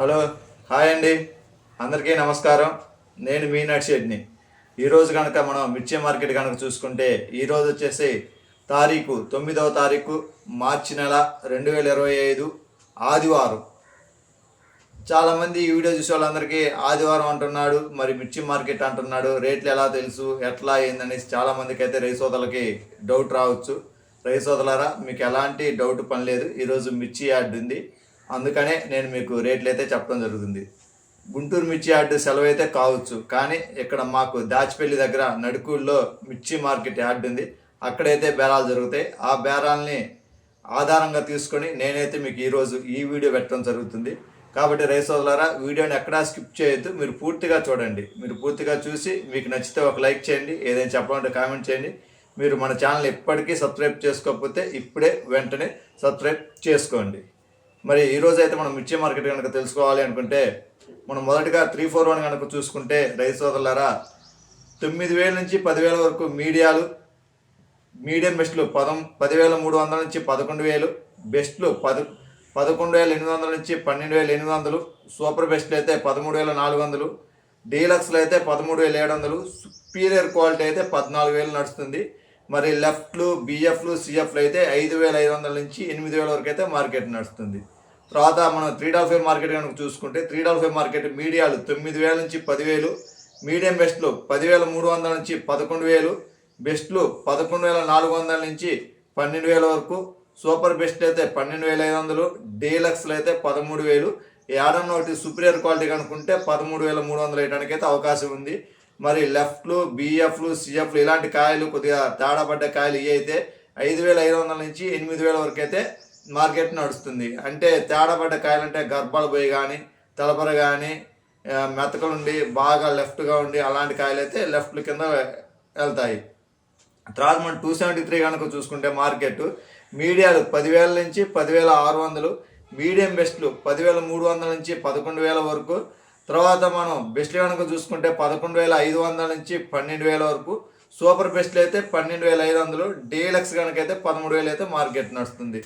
Hello hi అండి. అందరికీ నమస్కారం. నేను మీ నడిషెడ్ని ఈరోజు కనుక మనం మిర్చి మార్కెట్ కనుక చూసుకుంటే ఈరోజు వచ్చేసి తారీఖు తొమ్మిదవ తారీఖు మార్చి నెల రెండు వేల ఇరవై ఐదు ఆదివారం. చాలామంది ఈ వీడియో చూసే వాళ్ళందరికీ ఆదివారం అంటున్నాడు మరి మిర్చి మార్కెట్ అంటున్నాడు రేట్లు ఎలా తెలుసు ఎట్లా ఏందనేసి చాలామందికి అయితే రైసోదలకి డౌట్ రావచ్చు. రైసోదలరా మీకు ఎలాంటి డౌట్ పని లేదు. ఈరోజు మిర్చి యాడ్ ఉంది. అందుకనే నేను మీకు రేట్లు అయితే చెప్పడం జరుగుతుంది. గుంటూరు మిర్చి యార్డు సెలవు అయితే కావచ్చు కానీ ఇక్కడ మాకు దాచిపల్లి దగ్గర నడుకూరులో మిర్చి మార్కెట్ యార్డ్ ఉంది. అక్కడైతే బేరాలు జరుగుతాయి. ఆ బేరాల్ని ఆధారంగా తీసుకొని నేనైతే మీకు ఈరోజు ఈ వీడియో పెట్టడం జరుగుతుంది. కాబట్టి రైసోదలారా వీడియోని ఎక్కడా స్కిప్ చేయొద్దు. మీరు పూర్తిగా చూడండి. మీరు పూర్తిగా చూసి మీకు నచ్చితే ఒక లైక్ చేయండి. ఏదైనా చెప్పాలంటే కామెంట్ చేయండి. మీరు మన ఛానల్ ఇప్పటికీ సబ్స్క్రైబ్ చేసుకోకపోతే ఇప్పుడే వెంటనే సబ్స్క్రైబ్ చేసుకోండి. మరి ఈరోజు అయితే మనం మిర్చి మార్కెట్ కనుక తెలుసుకోవాలి అనుకుంటే మనం మొదటగా త్రీ ఫోర్ వన్ కనుక చూసుకుంటే రైతు సోదరులారా తొమ్మిది వేల నుంచి పదివేల వరకు మీడియాలు మీడియం బెస్ట్లు పదం పదివేల మూడు వందల నుంచి పదకొండు వేలు బెస్ట్లు పద పదకొండు వేల ఎనిమిది వందల నుంచి పన్నెండు వేల ఎనిమిది వందలు సూపర్ బెస్ట్లు అయితే పదమూడు వేల నాలుగు వందలు డీలక్స్లు అయితే పదమూడు వేల ఏడు వందలు సుపీరియర్ క్వాలిటీ అయితే పద్నాలుగు వేలు నడుస్తుంది. మరి లెఫ్ట్లు బిఎఫ్లు సిఎఫ్లు అయితే ఐదు వేల ఐదు వందల నుంచి ఎనిమిది వేల వరకు అయితే మార్కెట్ నడుస్తుంది. తర్వాత మనం త్రీ డాల్ ఫైవ్ మార్కెట్ కనుక చూసుకుంటే త్రీ డాల్ ఫైవ్ మార్కెట్ మీడియాలు తొమ్మిది వేల నుంచి పదివేలు మీడియం బెస్ట్లు పదివేల మూడు వందల నుంచి పదకొండు వేలు బెస్ట్లు పదకొండు వేల నాలుగు వందల నుంచి పన్నెండు వేల వరకు సూపర్ బెస్ట్ అయితే పన్నెండు వేల ఐదు వందలు డీలక్స్లు అయితే పదమూడు వేలు. ఏడన్న ఒకటి సుపీరియర్ క్వాలిటీ కనుక్కుంటే పదమూడు వేల మూడు వందలు వేయడానికి అయితే అవకాశం ఉంది. మరి లెఫ్ట్లు బిఎఫ్లు సిఎఫ్లు ఇలాంటి కాయలు కొద్దిగా తేడా పడ్డ కాయలు ఇవి అయితే ఐదు వేల ఐదు వందల నుంచి ఎనిమిది వేల వరకు అయితే మార్కెట్ నడుస్తుంది. అంటే తేడా పడ్డ కాయలు అంటే గర్భాల పోయి కానీ తలపర కానీ మెతకలు ఉండి బాగా లెఫ్ట్గా ఉండి అలాంటి కాయలు అయితే లెఫ్ట్ కింద వెళ్తాయి. తర్వాత మనం టూ సెవెంటీ త్రీ కనుక చూసుకుంటే మార్కెట్ మీడియాలు పదివేల నుంచి పదివేల ఆరు వందలు మీడియం బెస్ట్లు పదివేల మూడు వందల నుంచి పదకొండు వేల వరకు తర్వాత మనం బెస్ట్లు కనుక చూసుకుంటే పదకొండు వేల ఐదు వందల నుంచి పన్నెండు వేల వరకు. సూపర్ బెస్ట్లు అయితే పన్నెండు వేల ఐదు వందలు. డీలక్స్ కనుక అయితే పదమూడు వేలు అయితే మార్కెట్ నడుస్తుంది.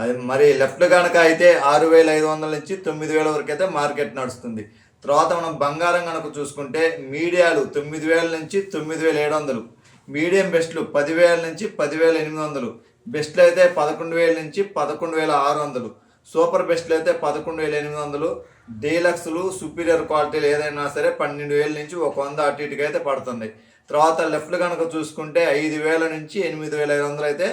అది మరి లెఫ్ట్ కనుక అయితే ఆరు వేల ఐదు వందల నుంచి తొమ్మిది వేల వరకు అయితే మార్కెట్ నడుస్తుంది. తర్వాత మనం బంగారం కనుక చూసుకుంటే మీడియాలు తొమ్మిది వేల నుంచి తొమ్మిది వేల ఏడు వందలు. మీడియం బెస్ట్లు పదివేల నుంచి పదివేల ఎనిమిది వందలు. బెస్ట్లు అయితే పదకొండు వేల నుంచి పదకొండు వేల ఆరు వందలు. సూపర్ బెస్ట్లు అయితే పదకొండు వేల ఎనిమిది వందలు డీలక్స్లు సుపీరియర్ క్వాలిటీలు ఏదైనా సరే పన్నెండు వేల నుంచి ఒక వంద అటు ఇటుగా అయితే పడుతుంది. తర్వాత లెఫ్ట్ కనుక చూసుకుంటే ఐదు వేల నుంచి ఎనిమిది వేల ఐదు వందలు అయితే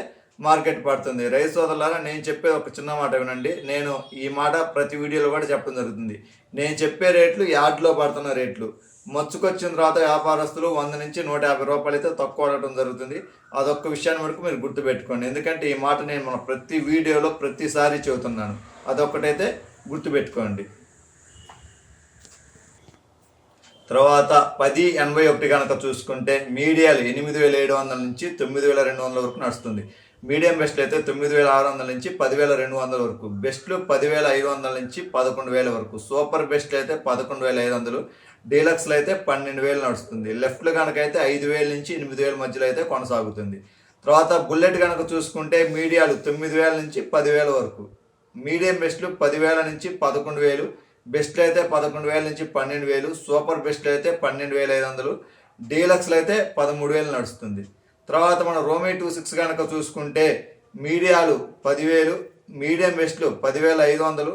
మార్కెట్ పడుతుంది. రైతు సోదరులారా నేను చెప్పే ఒక చిన్న మాట వినండి. నేను ఈ మాట ప్రతి వీడియోలో కూడా చెప్పడం జరుగుతుంది. నేను చెప్పే రేట్లు యార్డ్లో పడుతున్న రేట్లు. మచ్చుకొచ్చిన తర్వాత వ్యాపారస్తులు వంద నుంచి నూట యాభై రూపాయలు అయితే తక్కువ అడగడం జరుగుతుంది. అదొక్క విషయాన్ని వరకు మీరు గుర్తుపెట్టుకోండి. ఎందుకంటే ఈ మాట నేను మన ప్రతి వీడియోలో ప్రతిసారి చెబుతున్నాను. అదొక్కటైతే గుర్తుపెట్టుకోండి. తర్వాత పది ఎనభై ఒకటి కనుక చూసుకుంటే మీడియాలు ఎనిమిది వేల ఏడు వందల నుంచి తొమ్మిది వేల రెండు వందల వరకు నడుస్తుంది. మీడియం బెస్ట్లు అయితే తొమ్మిది వేల ఆరు వందల నుంచి పదివేల రెండు వందల వరకు. బెస్ట్లు పదివేల ఐదు వందల నుంచి పదకొండు వేల వరకు. సూపర్ బెస్ట్లు అయితే పదకొండు వేల ఐదు వందలు. డీలక్స్లో అయితే పన్నెండు వేలు నడుస్తుంది. లెఫ్ట్లు కనుక అయితే ఐదు వేల నుంచి ఎనిమిది వేల మధ్యలో అయితే కొనసాగుతుంది. తర్వాత బుల్లెట్ కనుక చూసుకుంటే మీడియాలు తొమ్మిది వేల నుంచి పదివేల వరకు. మీడియం బెస్ట్లు పదివేల నుంచి పదకొండు వేలు. బెస్ట్లు అయితే పదకొండు వేల నుంచి పన్నెండు వేలు. సూపర్ బెస్ట్లు అయితే పన్నెండు వేల ఐదు వందలు. డీలక్స్లు అయితే పదమూడు వేలు నడుస్తుంది. తర్వాత మనం రోమే టూ సిక్స్ కనుక చూసుకుంటే మీడియాలు పదివేలు మీడియం బెస్ట్లు పదివేల ఐదు వందలు.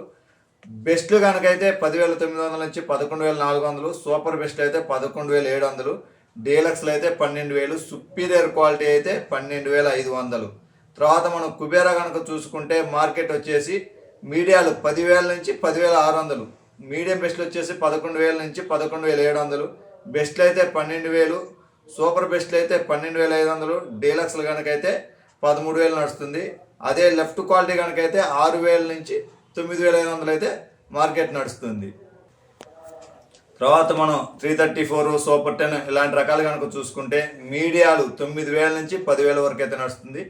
బెస్ట్లు కనుక అయితే పదివేల తొమ్మిది వందల నుంచి పదకొండు వేల నాలుగు వందలు సూపర్ బెస్ట్ అయితే పదకొండు వేల ఏడు వందలు డీలక్స్లు అయితే పన్నెండు వేలు సుపీరియర్ క్వాలిటీ అయితే పన్నెండు వేల ఐదు వందలు తర్వాత మనం కుబేరా కనుక చూసుకుంటే మార్కెట్ వచ్చేసి మీడియాలు పదివేల నుంచి పదివేల ఆరు వందలు మీడియం బెస్ట్లు వచ్చేసి పదకొండు వేల నుంచి పదకొండు వేల ఏడు వందలు బెస్ట్లు అయితే పన్నెండు వేలు సూపర్ బెస్ట్లు అయితే పన్నెండు వేల ఐదు వందలు డీలక్స్లు కనుక అయితే పదమూడు వేలు నడుస్తుంది. అదే లెఫ్ట్ క్వాలిటీ కనుక అయితే ఆరు వేల నుంచి తొమ్మిది వేల ఐదు వందలు అయితే మార్కెట్ నడుస్తుంది. తర్వాత మనం three thirty four super ten ఇలాంటి రకాలు కనుక చూసుకుంటే మీడియాలు తొమ్మిది వేల నుంచి పదివేల వరకు అయితే నడుస్తుంది.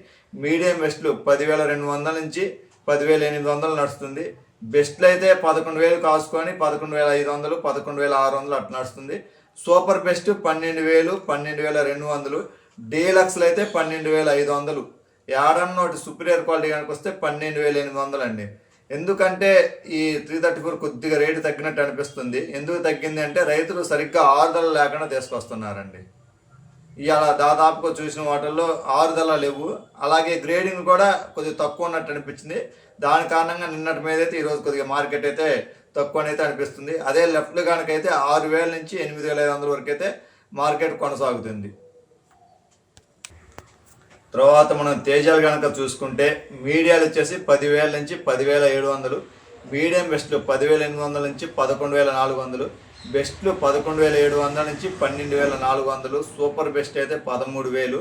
మీడియం బెస్ట్లు పదివేల రెండు వందల నుంచి పదివేల ఎనిమిది వందలు నడుస్తుంది. బెస్ట్లు అయితే పదకొండు వేలు కాసుకొని పదకొండు వేల ఐదు వందలు పదకొండు వేల ఆరు వందలు అట్లా నడుస్తుంది. సూపర్ బెస్ట్ పన్నెండు వేలు పన్నెండు వేల రెండు వందలు. డీలక్స్లు అయితే పన్నెండు వేల ఐదు వందలు. ఏడన్నోటి సుపీరియర్ క్వాలిటీ కనుక వస్తే పన్నెండు వేల ఎనిమిది వందలు అండి ఎందుకంటే ఈ త్రీ థర్టీ ఫోర్ కొద్దిగా రేటు తగ్గినట్టు అనిపిస్తుంది. ఎందుకు తగ్గింది అంటే రైతులు సరిగ్గా ఆరుదల లేకుండా తీసుకొస్తున్నారండి. ఇవాళ దాదాపుగా చూసిన వాటిల్లో ఆరుదల లేవు. అలాగే గ్రేడింగ్ కూడా కొద్దిగా తక్కువ ఉన్నట్టు అనిపించింది. దాని కారణంగా నిన్నటి మీద అయితే ఈరోజు కొద్దిగా మార్కెట్ అయితే తక్కువనైతే అనిపిస్తుంది. అదే లెఫ్ట్ కనుకైతే ఆరు వేల నుంచి ఎనిమిది వేల ఐదు వందల వరకు అయితే మార్కెట్ కొనసాగుతుంది. తర్వాత మనం తేజాలు కనుక చూసుకుంటే మీడియాలు వచ్చేసి పదివేల నుంచి పదివేల ఏడు వందలు మీడియం బెస్ట్లు పదివేల ఎనిమిది వందల నుంచి పదకొండు వేల నాలుగు వందలు బెస్ట్లు పదకొండు వేల ఏడు వందల నుంచి పన్నెండు వేల నాలుగు వందలు సూపర్ బెస్ట్ అయితే పదమూడు వేలు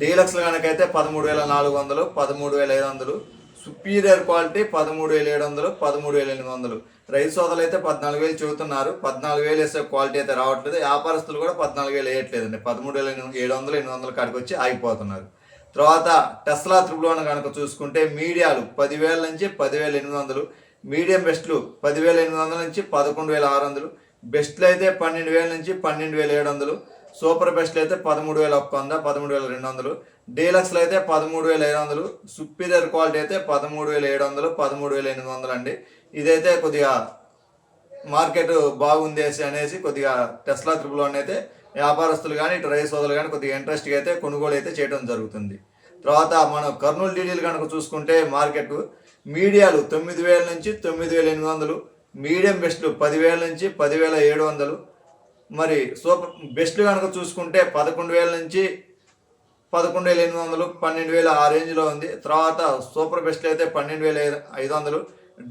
డీలక్స్లు కనుకైతే పదమూడు వేల నాలుగు వందలు పదమూడు వేల ఐదు వందలు సుపీరియర్ క్వాలిటీ పదమూడు వేల ఏడు వందలు పదమూడు వేల ఎనిమిది వందలు. రైతు సోదరులు అయితే పద్నాలుగు వేలు చెబుతున్నారు పద్నాలుగు వేలు వేసే క్వాలిటీ అయితే రావట్లేదు వ్యాపారస్తులు కూడా పద్నాలుగు వేలు వేయట్లేదండి పదమూడు వేల ఏడు వందలు ఎనిమిది వందల కాడికి వచ్చి ఆగిపోతున్నారు. తర్వాత టెస్లా త్రిబులోన్ కనుక చూసుకుంటే మీడియాలు పదివేల నుంచి పదివేల ఎనిమిది వందలు మీడియం బెస్ట్లు పదివేల ఎనిమిది వందల నుంచి పదకొండు వేల ఆరు వందలు బెస్ట్లు అయితే పన్నెండు వేల నుంచి పన్నెండు వేల ఏడు వందలు సూపర్ బెస్ట్లు అయితే పదమూడు వేల ఒక్క వంద పదమూడు వేల రెండు వందలు డీలక్స్లు అయితే పదమూడు వేల ఐదు వందలు సుపీరియర్ క్వాలిటీ అయితే పదమూడు వేల ఏడు వందలు పదమూడు వేల ఎనిమిది వందలు అండి. ఇదైతే కొద్దిగా మార్కెట్ బాగుంది అనేసి- కొద్దిగా టెస్లా త్రిపులోని అయితే వ్యాపారస్తులు కానీ ఇటు రైతు సోదరులు కానీ కొద్దిగా ఇంట్రెస్ట్గా అయితే కొనుగోలు అయితే చేయడం జరుగుతుంది. తర్వాత మనం కర్నూలు డీడీలు కనుక చూసుకుంటే మార్కెట్ మీడియాలు తొమ్మిది వేల నుంచి తొమ్మిది వేల ఎనిమిది వందలు మీడియం బెస్ట్లు పదివేల నుంచి పదివేల ఏడు వందలు మరి సూపర్ బెస్ట్లు కనుక చూసుకుంటే పదకొండు వేల నుంచి పదకొండు వేల ఎనిమిది వందలు పన్నెండు వేల ఆ రేంజ్లో ఉంది. తర్వాత సూపర్ బెస్ట్లు అయితే పన్నెండు వేల ఐదు వందలు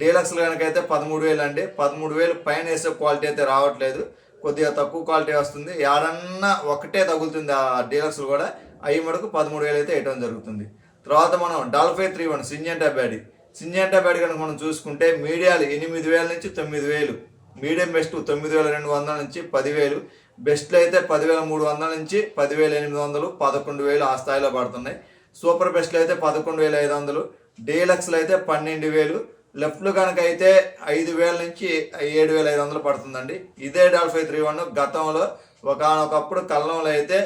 డీలక్స్లు కనుక అయితే పదమూడు వేలు అండి. పదమూడు వేలు పైన వేసే క్వాలిటీ అయితే రావట్లేదు. కొద్దిగా తక్కువ క్వాలిటీ వస్తుంది. ఏడన్నా ఒకటే తగులుతుంది ఆ డీలక్స్లు కూడా. అవి మటుకు పదమూడు వేలు అయితే వేయడం జరుగుతుంది. తర్వాత మనం డాల్ఫై త్రీ వన్ సింజెంటా బ్యాడీ సింజెంటా బ్యాడీ కనుక మనం చూసుకుంటే మీడియాలు ఎనిమిది వేల నుంచి తొమ్మిది వేలు. మీడియం బెస్ట్ తొమ్మిది వేల రెండు వందల నుంచి పదివేలు. బెస్ట్లు అయితే పదివేల మూడు వందల నుంచి పదివేల ఎనిమిది వందలు పదకొండు వేలు ఆ స్థాయిలో పడుతున్నాయి. సూపర్ బెస్ట్లు అయితే పదకొండు వేల ఐదు వందలు. డీలక్స్లు అయితే పన్నెండు వేలు. లెఫ్ట్లు కనుక అయితే ఐదు వేల నుంచి ఏడు వేల ఐదు వందలు పడుతుందండి. ఇదే డాల్ఫై త్రీ వన్ గతంలో ఒకనొకప్పుడు కళ్ళంలో అయితే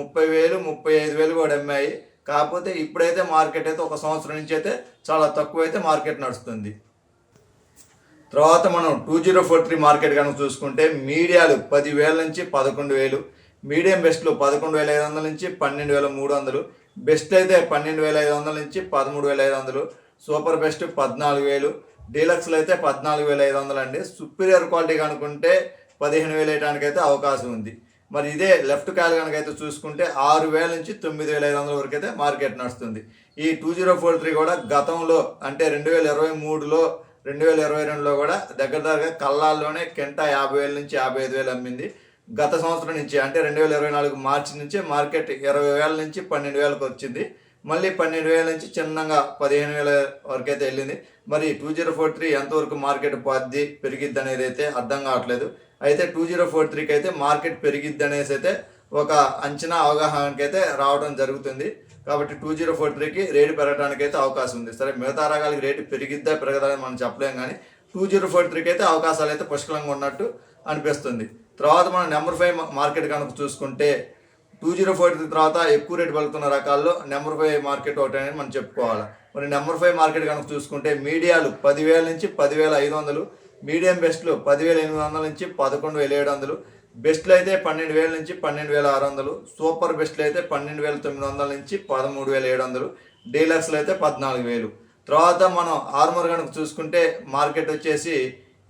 ముప్పై వేలు ముప్పై ఐదు వేలు కూడా అమ్మాయి. కాకపోతే ఇప్పుడైతే మార్కెట్ అయితే ఒక సంవత్సరం నుంచి అయితే చాలా తక్కువ అయితే మార్కెట్ నడుస్తుంది. తర్వాత మనం two zero four three market కనుక చూసుకుంటే మీడియాలు పదివేల నుంచి పదకొండు వేలు మీడియం బెస్ట్లు పదకొండు వేల ఐదు వందల నుంచి పన్నెండు వేల మూడు వందలు బెస్ట్ అయితే పన్నెండు వేల ఐదు వందల నుంచి పదమూడు వేల ఐదు వందలు సూపర్ బెస్ట్ పద్నాలుగు వేలు. డీలక్స్లో అయితే పద్నాలుగు వేల ఐదు వందలు అండి. సుపీరియర్ క్వాలిటీ కనుకుంటే పదిహేను వేలు వేయడానికైతే అయితే అవకాశం ఉంది. మరి ఇదే లెఫ్ట్ కాల్ కనుక అయితే చూసుకుంటే ఆరు వేల నుంచి తొమ్మిది వేల ఐదు వందల వరకు అయితే మార్కెట్ నడుస్తుంది. ఈ టూ జీరో ఫోర్ త్రీ కూడా గతంలో అంటే రెండు వేల ఇరవై మూడులో రెండు వేల ఇరవై రెండులో కూడా దగ్గర దగ్గర కల్లాల్లోనే కెంట యాభై వేల నుంచి యాభై ఐదు వేలు అమ్మింది. గత సంవత్సరం నుంచి అంటే రెండు వేల ఇరవై నాలుగు మార్చి నుంచి మార్కెట్ ఇరవై వేల నుంచి పన్నెండు వేలకు వచ్చింది. మళ్ళీ పన్నెండు వేల నుంచి చిన్నగా పదిహేను వేల వరకు అయితే వెళ్ళింది. మరి టూ జీరో ఫోర్ త్రీ ఎంతవరకు మార్కెట్ పోద్ది పెరిగిద్ది అనేది అయితే అర్థం కావట్లేదు. అయితే టూ జీరో ఫోర్ త్రీకి అయితే మార్కెట్ పెరిగిద్ది అనేసి అయితే ఒక అంచనా అవగాహనకి అయితే రావడం జరుగుతుంది. కాబట్టి టూ జీరో ఫోర్ త్రీకి రేటు పెరగడానికి అయితే అవకాశం ఉంది. సరే మిగతా రకాలకి రేటు పెరిగిద్దా పెరగదా అని మనం చెప్పలేం కానీ టూ జీరో ఫోర్ త్రీకి అయితే అవకాశాలు అయితే పుష్కలంగా ఉన్నట్టు అనిపిస్తుంది. తర్వాత మనం నెంబర్ ఫైవ్ మార్కెట్ కనుక చూసుకుంటే టూ జీరో ఫోర్ తర్వాత ఎక్కువ రేటు పలుకుతున్న రకాల్లో నెంబర్ ఫైవ్ మార్కెట్ ఒకటి అనేది మనం చెప్పుకోవాలి. మరి నెంబర్ ఫైవ్ మార్కెట్ కనుక చూసుకుంటే మీడియాలు పదివేల నుంచి పదివేల ఐదు వందలు మీడియం బెస్ట్లు పదివేల ఎనిమిది వందల నుంచి పదకొండు వేల ఏడు వందలు బెస్ట్లు అయితే పన్నెండు వేల నుంచి పన్నెండు వేల ఆరు వందలు సూపర్ బెస్ట్లు అయితే పన్నెండు వేల తొమ్మిది వందల నుంచి పదమూడు వేల ఏడు వందలు డీలక్స్లు అయితే పద్నాలుగు వేలు. తర్వాత మనం ఆర్మర్ కనుక చూసుకుంటే మార్కెట్ వచ్చేసి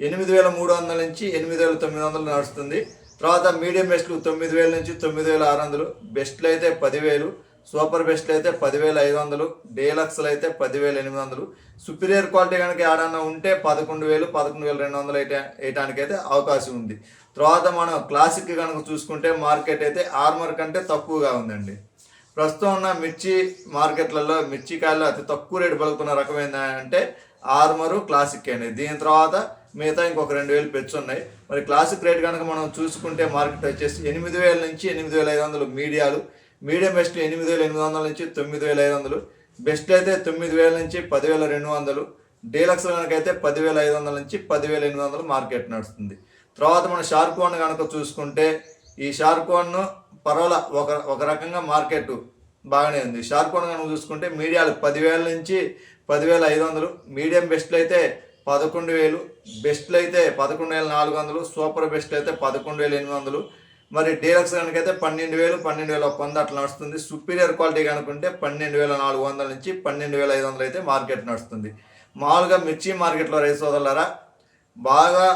ఎనిమిది వేల మూడు వందల నుంచి ఎనిమిది వేల తొమ్మిది వందలు నడుస్తుంది. తర్వాత మీడియం బెస్ట్లు తొమ్మిది వేల నుంచి తొమ్మిది వేల ఆరు వందలు బెస్ట్లు అయితే పదివేలు సూపర్ బెస్ట్లు అయితే పదివేల ఐదు వందలు డేలక్స్లు అయితే పదివేల ఎనిమిది వందలు. సుపీరియర్ క్వాలిటీ కనుక ఏడన్నా ఉంటే పదకొండు వేలు పదకొండు వేల రెండు వందలు అయితే వేయటానికి అయితే అవకాశం ఉంది. తర్వాత మనం క్లాసిక్ కనుక చూసుకుంటే మార్కెట్ అయితే ఆర్మర్ కంటే తక్కువగా ఉందండి. ప్రస్తుతం ఉన్న మిర్చి మార్కెట్లలో మిర్చి కాయలు అతి తక్కువ రేటు పలుకుతున్న రకం ఏంటంటే ఆర్మరు క్లాసిక్ అండి. దీని తర్వాత మిగతా ఇంకొక రెండు వేలు పెచ్చు ఉన్నాయి. మరి క్లాసిక్ రేట్ కనుక మనం చూసుకుంటే మార్కెట్ వచ్చేసి ఎనిమిది వేల నుంచి ఎనిమిది వేల ఐదు వందలు మీడియాలు. మీడియం బెస్ట్ ఎనిమిది వేల ఎనిమిది వందల నుంచి తొమ్మిది వేల ఐదు వందలు. బెస్ట్ అయితే తొమ్మిది వేల నుంచి పదివేల రెండు వందలు. డీలక్స్ కనుక అయితే పదివేల ఐదు వందల నుంచి పదివేల ఎనిమిది వందలు మార్కెట్ నడుస్తుంది. తర్వాత మనం షార్క్ వన్ కనుక చూసుకుంటే ఈ షార్క్ వన్ పర్వాల ఒక ఒక రకంగా మార్కెట్ బాగానే ఉంది. షార్క్ వన్ కనుక చూసుకుంటే మీడియాలు పదివేల నుంచి పదివేల ఐదు వందలు. మీడియం బెస్ట్లు అయితే పదకొండు వేలు. బెస్ట్లు అయితే పదకొండు వేల నాలుగు వందలు. సూపర్ బెస్ట్ అయితే పదకొండు వేల ఎనిమిది వందలు. మరి డీలక్స్ కనుకైతే పన్నెండు వేలు పన్నెండు వేల వంద అట్లా నడుస్తుంది. సుపీరియర్ క్వాలిటీ కనుకుంటే పన్నెండు వేల నాలుగు వందల నుంచి పన్నెండు వేల ఐదు వందలు అయితే మార్కెట్ నడుస్తుంది. మామూలుగా మిర్చి మార్కెట్లో రైతు సోదరులారా బాగా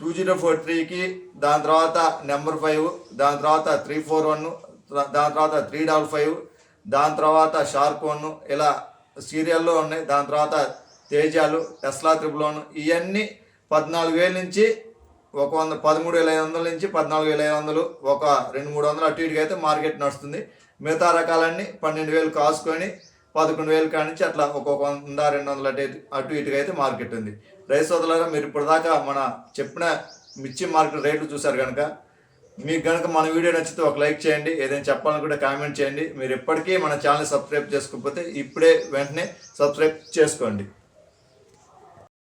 టూ జీరో ఫోర్ త్రీకి దాని తర్వాత నెంబర్ ఫైవ్ దాని తర్వాత త్రీ ఫోర్ వన్ దాని తర్వాత త్రీ డబల్ ఫైవ్ దాని తర్వాత షార్క్ వన్ ఇలా సీరియల్లో ఉన్నాయి. దాని తర్వాత తేజాలు టెస్లా త్రిబులోన్ ఇవన్నీ పద్నాలుగు వేల నుంచి ఒక వంద పదమూడు వేల ఐదు వందల నుంచి పద్నాలుగు వేల ఐదు వందలు ఒక రెండు మూడు వందలు అటు ఇటుగా అయితే మార్కెట్ నడుస్తుంది. మిగతా రకాలన్నీ పన్నెండు వేలు కాసుకొని పదకొండు వేలు కానించి అట్లా ఒక్కొక్క వంద రెండు వందలు అటు ఇటు- అటు ఇటుగా అయితే మార్కెట్ ఉంది. రైస్ సోదరులారా మీరు ఇప్పటిదాకా మన చెప్పిన మిర్చి మార్కెట్ రేట్లు చూశారు కనుక మీకు కనుక మన వీడియో నచ్చితే ఒక లైక్ చేయండి ఏదైనా చెప్పాలనుకుంటే కామెంట్ చేయండి. మీరు ఎప్పటికీ మన ఛానల్ సబ్స్క్రైబ్ చేసుకోకపోతే ఇప్పుడే వెంటనే సబ్స్క్రైబ్ చేసుకోండి.